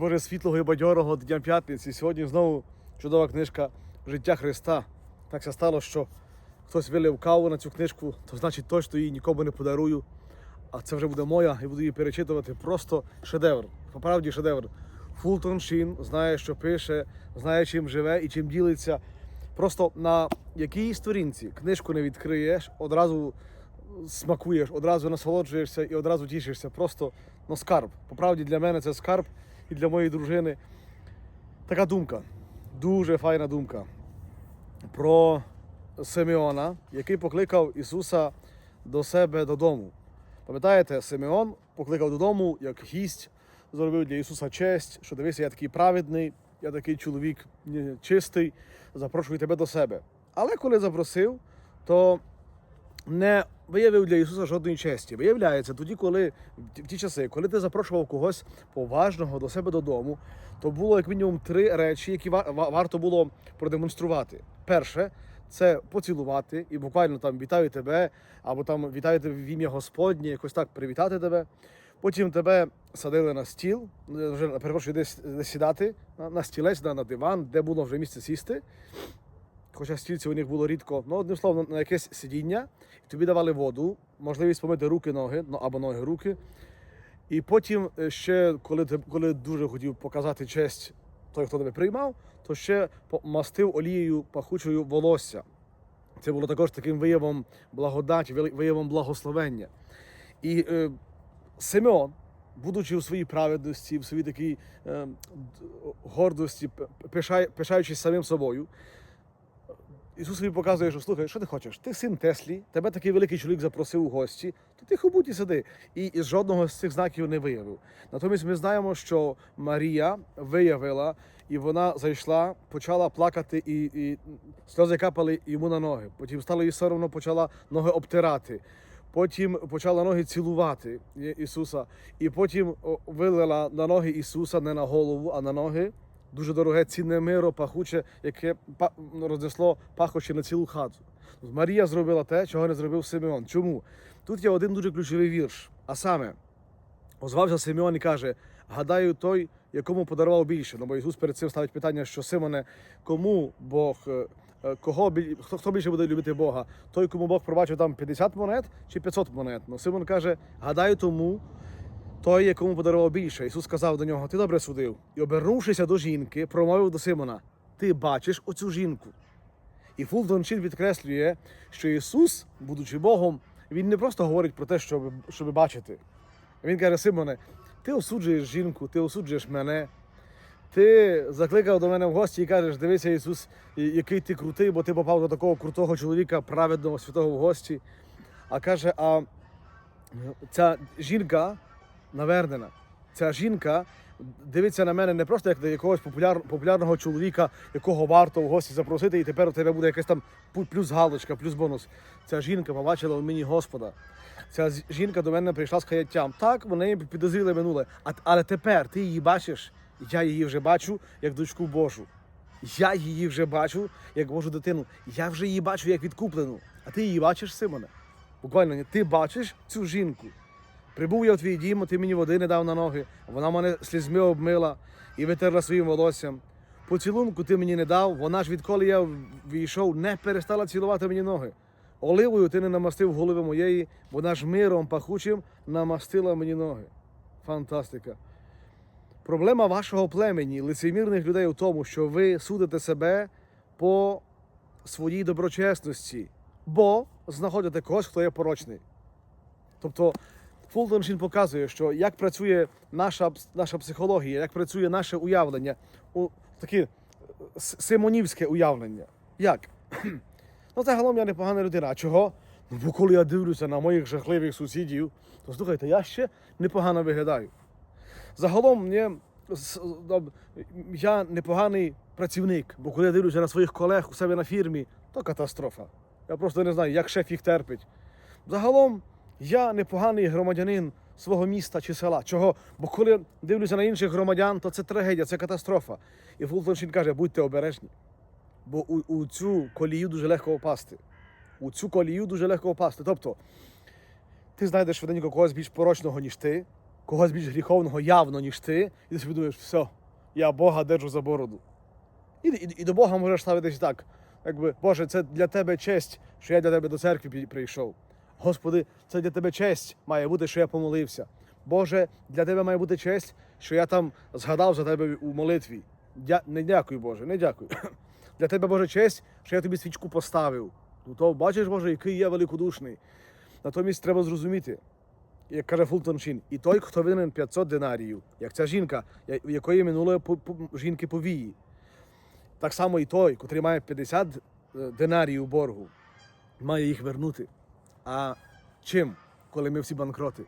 Боже світлого і бадьорого Дня п'ятниці. Сьогодні знову чудова книжка Життя Христа. Так все стало, що хтось вилив каву на цю книжку, то значить точно її нікому не подарую. А це вже буде моя і буду її перечитувати. Просто шедевр. По правді шедевр. Фултон Шін знає, що пише, знає, чим живе і чим ділиться. Просто на якій сторінці книжку не відкриєш, одразу смакуєш, одразу насолоджуєшся і одразу тішишся. Просто ну, скарб. По правді для мене це скарб і для моєї дружини. Така думка, дуже файна думка про Симеона, який покликав Ісуса до себе додому. Пам'ятаєте, Симеон покликав додому як гість, зробив для Ісуса честь, що дивися, я такий праведний, я такий чоловік чистий, запрошую тебе до себе. Але коли запросив, то не виявив для Ісуса жодної честі. Виявляється, тоді, коли в ті- часи, коли ти запрошував когось поважного до себе додому, то було як мінімум три речі, які ва- ва- варто було продемонструвати. Перше це поцілувати і буквально там вітаю тебе, або там вітаю тебе в ім'я Господнє, якось так привітати тебе. Потім тебе садили на стіл, вже перепрошую, десь, сідати на, стілець, на диван, де було вже місце сісти. Хоча стільці у них було рідко, ну одним словом, на якесь сидіння, і тобі давали воду, можливість помити руки, ноги, ну або ноги, руки. І потім е, ще, коли коли дуже хотів показати честь той, хто тебе приймав, то ще мастив олією пахучою волосся. Це було також таким виявом благодаті, виявом благословення. І е, Симеон, будучи у своїй праведності, в своїй такій е, гордості, пишаючись самим собою, Ісус собі показує, що слухай, що ти хочеш? Ти син Теслі, тебе такий великий чоловік запросив у гості, то тихо будь і сиди. І із жодного з цих знаків не виявив. Натомість ми знаємо, що Марія виявила, і вона зайшла, почала плакати, і, і сльози капали йому на ноги. Потім стало їй соромно, почала ноги обтирати. Потім почала ноги цілувати Ісуса, і потім вилила на ноги Ісуса не на голову, а на ноги дуже дороге цінне миро, пахуче, яке па- рознесло пахощі на цілу хату. Марія зробила те, чого не зробив Симеон. Чому? Тут є один дуже ключовий вірш. А саме, озвався Симеон і каже: гадаю, той, якому подарував більше. Ну, бо Ісус перед цим ставить питання, що Симоне, кому Бог, е, е, кого хто, хто більше буде любити Бога? Той, кому Бог пробачив там 50 монет чи 500 монет. Ну, Симон каже: гадаю тому, той, якому подарував більше. Ісус сказав до нього: Ти добре судив. І обернувшися до жінки, промовив до Симона: Ти бачиш оцю жінку. І Фултон Чин підкреслює, що Ісус, будучи Богом, Він не просто говорить про те, щоб, щоб бачити. Він каже: Симоне, ти осуджуєш жінку, ти осуджуєш мене. Ти закликав до мене в гості і кажеш, дивися, Ісус, який ти крутий, бо ти попав до такого крутого чоловіка, праведного, святого в гості. А каже, а ця жінка навернена. Ця жінка дивиться на мене не просто як до якогось популяр, популярного чоловіка, якого варто в гості запросити, і тепер у тебе буде якась там плюс галочка, плюс бонус. Ця жінка побачила в мені Господа. Ця жінка до мене прийшла з каяттям. Так, в неї підозріле минуле. А, але тепер ти її бачиш, я її вже бачу як дочку Божу. Я її вже бачу як Божу дитину. Я вже її бачу як відкуплену. А ти її бачиш, Симоне? Буквально ти бачиш цю жінку. Прибув я в твій дім, ти мені води не дав на ноги, вона мене слізьми обмила і витерла своїм волоссям. Поцілунку ти мені не дав, вона ж відколи я війшов, не перестала цілувати мені ноги. Оливою ти не намастив голови моєї, вона ж миром пахучим намастила мені ноги. Фантастика. Проблема вашого племені, лицемірних людей у тому, що ви судите себе по своїй доброчесності, бо знаходите когось, хто є порочний. Тобто Фултон Шін показує, що як працює наша, наша психологія, як працює наше уявлення, у таке симонівське уявлення. Як? Ну, загалом я непогана людина. А чого? Ну, бо коли я дивлюся на моїх жахливих сусідів, то слухайте, я ще непогано виглядаю. Загалом мені, я непоганий працівник, бо коли я дивлюся на своїх колег у себе на фірмі, то катастрофа. Я просто не знаю, як шеф їх терпить. Загалом я непоганий громадянин свого міста чи села. Чого? Бо коли дивлюся на інших громадян, то це трагедія, це катастрофа. І Фултоншин каже, будьте обережні. Бо у, у цю колію дуже легко опасти. У цю колію дуже легко опасти. Тобто, ти знайдеш швиденько когось більш порочного, ніж ти, когось більш гріховного явно, ніж ти, і ти собі думаєш, все, я Бога держу за бороду. І, і, і до Бога можеш ставитись так. Якби, Боже, це для тебе честь, що я для тебе до церкви прийшов. Господи, це для тебе честь має бути, що я помолився. Боже, для тебе має бути честь, що я там згадав за тебе у молитві. Дя... Не дякую, Боже, не дякую. Для тебе, Боже, честь, що я тобі свічку поставив. Ну то бачиш, Боже, який я великодушний. Натомість треба зрозуміти, як каже Фултон Шін, і той, хто винен 500 динаріїв, як ця жінка, в якої минулої по- по- жінки повії. Так само і той, котрий має 50 е, динаріїв боргу, має їх вернути. А чим, коли ми всі банкроти?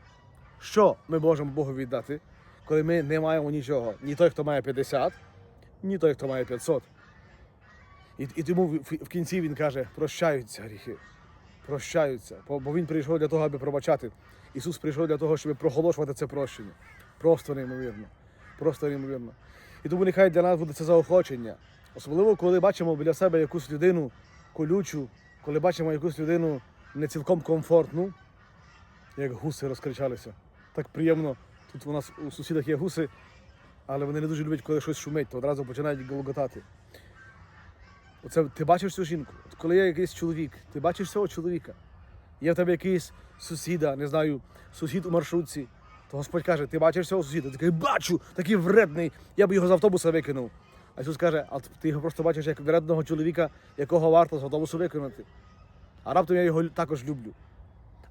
Що ми можемо Богу віддати, коли ми не маємо нічого? Ні той, хто має 50, ні той, хто має 500. І, і тому в, в кінці він каже: прощаються гріхи. Прощаються. Бо він прийшов для того, аби пробачати. Ісус прийшов для того, щоб проголошувати це прощення. Просто неймовірно. Просто неймовірно. І тому нехай для нас буде це заохочення. Особливо, коли бачимо біля себе якусь людину колючу, коли бачимо якусь людину не цілком комфортну, як гуси розкричалися. Так приємно. Тут у нас у сусідах є гуси, але вони не дуже люблять, коли щось шумить, то одразу починають голготати. Оце ти бачиш цю жінку. От коли є якийсь чоловік, ти бачиш цього чоловіка. Є в тебе якийсь сусіда, не знаю, сусід у маршрутці, то Господь каже, ти бачиш цього сусіда? Ти такий бачу, такий вредний, я б його з автобуса викинув. А Ісус каже, а ти його просто бачиш як вредного чоловіка, якого варто з автобусу викинути. А раптом я його також люблю.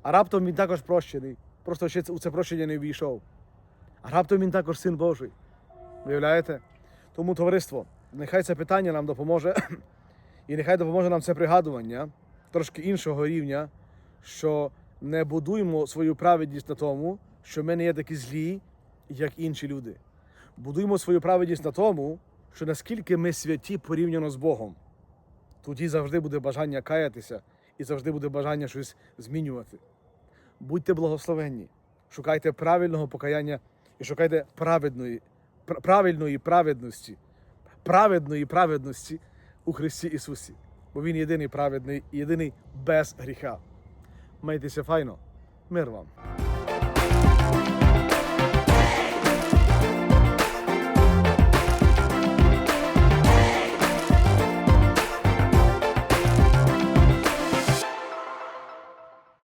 А раптом він також прощений. Просто ще у це прощення не ввійшов. А раптом він також син Божий. Виявляєте? Тому, товариство, нехай це питання нам допоможе, і нехай допоможе нам це пригадування трошки іншого рівня, що не будуємо свою праведність на тому, що ми не є такі злі, як інші люди. Будуємо свою праведність на тому, що наскільки ми святі порівняно з Богом. Тоді завжди буде бажання каятися і завжди буде бажання щось змінювати. Будьте благословенні, шукайте правильного покаяння і шукайте праведної, правильної праведності, праведної праведності у Христі Ісусі. Бо Він єдиний праведний єдиний без гріха. Майтеся файно. Мир вам.